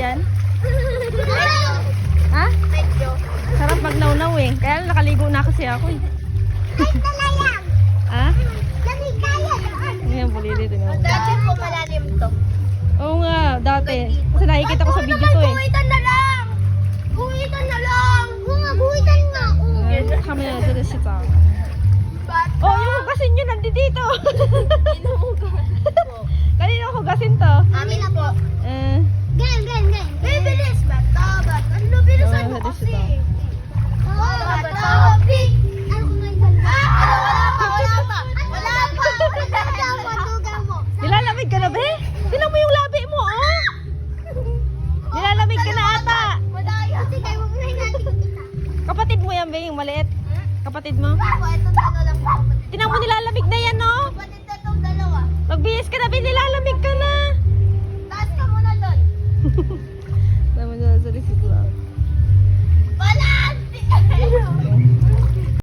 dyan? Ha? Sarap magnawnaw eh. Kaya nakaligo na kasi ako eh. Ha? Ngayon, bulilit. Tingnan. Dati po malalim to. Oo nga, dati. Kasi nakikita ko sa video to eh. Guhitan na lang. Guhitan na lang. Guhitan. Uh, kami na dito siya tao. Oh, yung hugasin nyo nandito. Hugasin to. Amin na po. Eh, Ganyan, ganyan, ganyan. Bibilis. Bata, bata. Ano, bilisan Oh, mo kasi. Oh. Big. Ano kung? Ah, wala pa, wala pa. Wala pa. Mo. nilalamig ka na be? Tinan mo yung labi mo, oh. Nilalamig ka na ata. Madaya. Sige, huwag na natin kita. Kapatid mo yan, be, yung maliit. Kapatid mo. Ako, ito dalawa lang po. Tinan mo nilalamig na yan, no? Kapatid na itong dalawa. Magbihis ka na, be, nilalamig ka na.